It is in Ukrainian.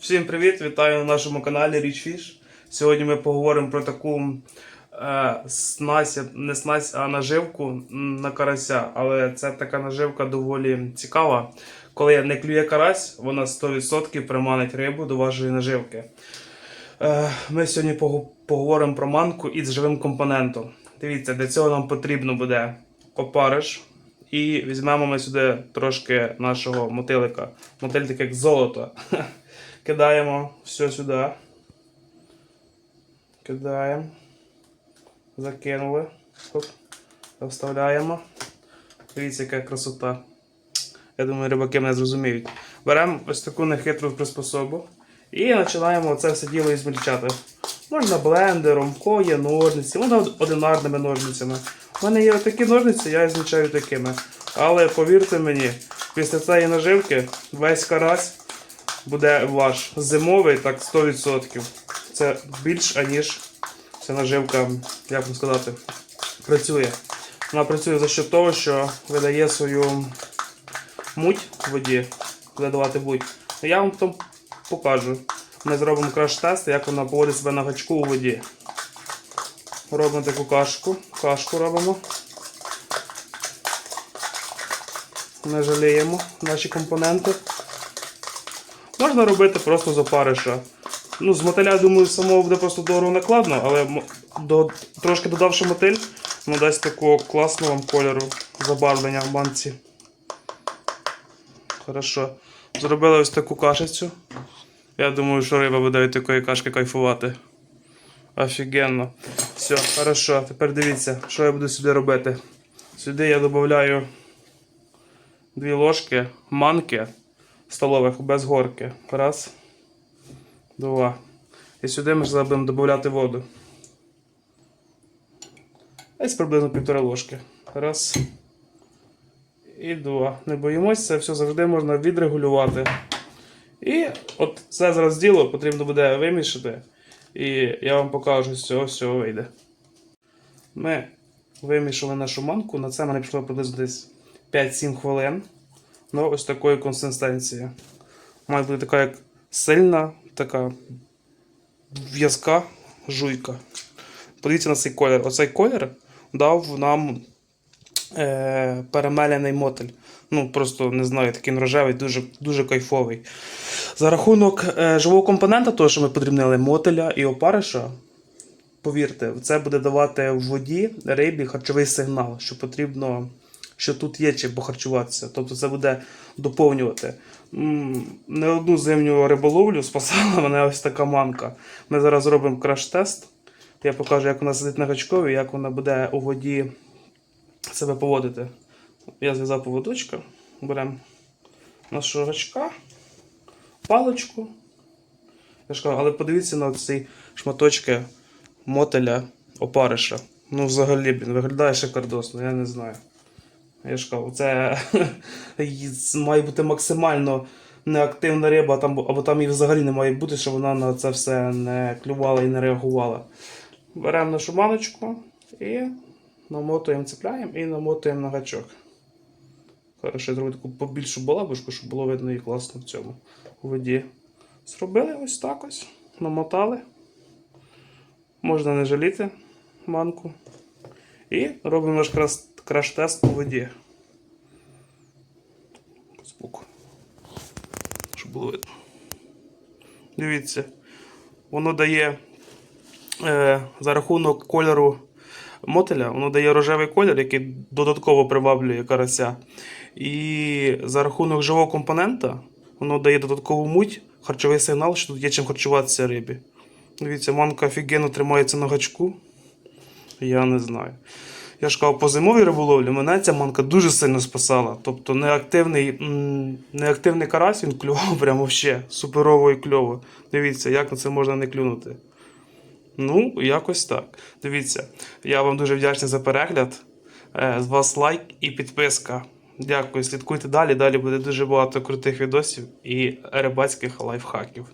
Всім привіт! Вітаю на нашому каналі Fish. Сьогодні ми поговоримо про таку е, снасть, не снасть, а наживку на карася. Але це така наживка доволі цікава. Коли не клює карась, вона 100% приманить рибу до вашої наживки. Е, ми сьогодні поговоримо про манку із живим компонентом. Дивіться, для цього нам потрібно буде опариш. І візьмемо ми сюди трошки нашого мотилика. Мотиль як золото. Кидаємо все сюди. Кидаємо. Закинули. Хоп. Вставляємо. Дивіться, яка красота. Я думаю, рибаки мене зрозуміють. Беремо ось таку нехитру приспособу і починаємо це все діло ізмельчати. Можна блендером, кое, ножниці, можна одинарними ножницями. У мене є такі ножниці, я ізмельчаю такими. Але повірте мені, після цієї наживки весь карась буде ваш зимовий, так 100%. Це більш аніж ця наживка, як вам сказати, працює. Вона працює за счет того, що видає свою муть в воді, буде давати муть. Я вам потім покажу. Ми зробимо краш-тест, як вона поводить себе на гачку у воді. Робимо таку кашку. Кашку робимо. Не жаліємо наші компоненти. Можна робити просто з опариша. Ну, з мотиля, думаю, самого буде просто дорого накладно, але до, трошки додавши мотиль, воно дасть такого класного вам кольору забарвлення в банці. Хорошо. Зробили ось таку кашицю. Я думаю, що риба буде від такої кашки кайфувати. Офігенно. Все, хорошо. Тепер дивіться, що я буду сюди робити. Сюди я додаю дві ложки манки столових без горки. Раз. Два. І сюди ми зараз будемо додати воду. Десь приблизно півтора ложки. Раз. І два. Не боїмося, це все завжди можна відрегулювати. І от це зараз діло потрібно буде вимішати. І я вам покажу, з цього всього вийде. Ми вимішали нашу манку. На це мене пішло приблизно десь 5-7 хвилин. Ну, ось такої консистенції. Має бути така як сильна, така в'язка жуйка. Подивіться на цей колір. Оцей колір дав нам е, перемелений мотель. Ну, просто не знаю, такий рожевий, дуже, дуже кайфовий. За рахунок е, живого компонента, того, що ми подрібнили мотеля і опариша, повірте, це буде давати в воді рибі харчовий сигнал, що потрібно, що тут є чим похарчуватися. Тобто це буде доповнювати. Не одну зимню риболовлю спасала мене ось така манка. Ми зараз зробимо краш-тест. Я покажу, як вона сидить на гачкові, як вона буде у воді себе поводити. Я зв'язав поводочка, беремо нашого гачка, паличку. Я ж кажу, але подивіться на ці шматочки мотеля опариша. Ну, взагалі, він виглядає шикардосно, я не знаю. Я ж кажу, це має бути максимально неактивна риба, там, або там і взагалі не має бути, щоб вона на це все не клювала і не реагувала. Беремо нашу маночку і намотуємо, цепляємо і намотуємо на гачок. Хорошо, зробити таку побільшу балабушку, щоб було видно її класно в цьому у воді. Зробили ось так ось, намотали. Можна не жаліти манку. І робимо наш крас- краш-тест у воді. Збоку. Щоб було видно. Дивіться, воно дає е, за рахунок кольору мотеля, воно дає рожевий колір, який додатково приваблює карася. І за рахунок живого компонента воно дає додаткову муть, харчовий сигнал, що тут є чим харчуватися рибі. Дивіться, манка офігенно тримається на гачку. Я не знаю. Я ж кажу, по зимовій риболовлі мене ця манка дуже сильно спасала. Тобто неактивний, неактивний карась він клював прямо вообще суперово і кльово. Дивіться, як на це можна не клюнути. Ну, якось так. Дивіться, я вам дуже вдячний за перегляд. Е, З вас лайк і підписка. Дякую, слідкуйте далі. Далі буде дуже багато крутих відосів і рибацьких лайфхаків.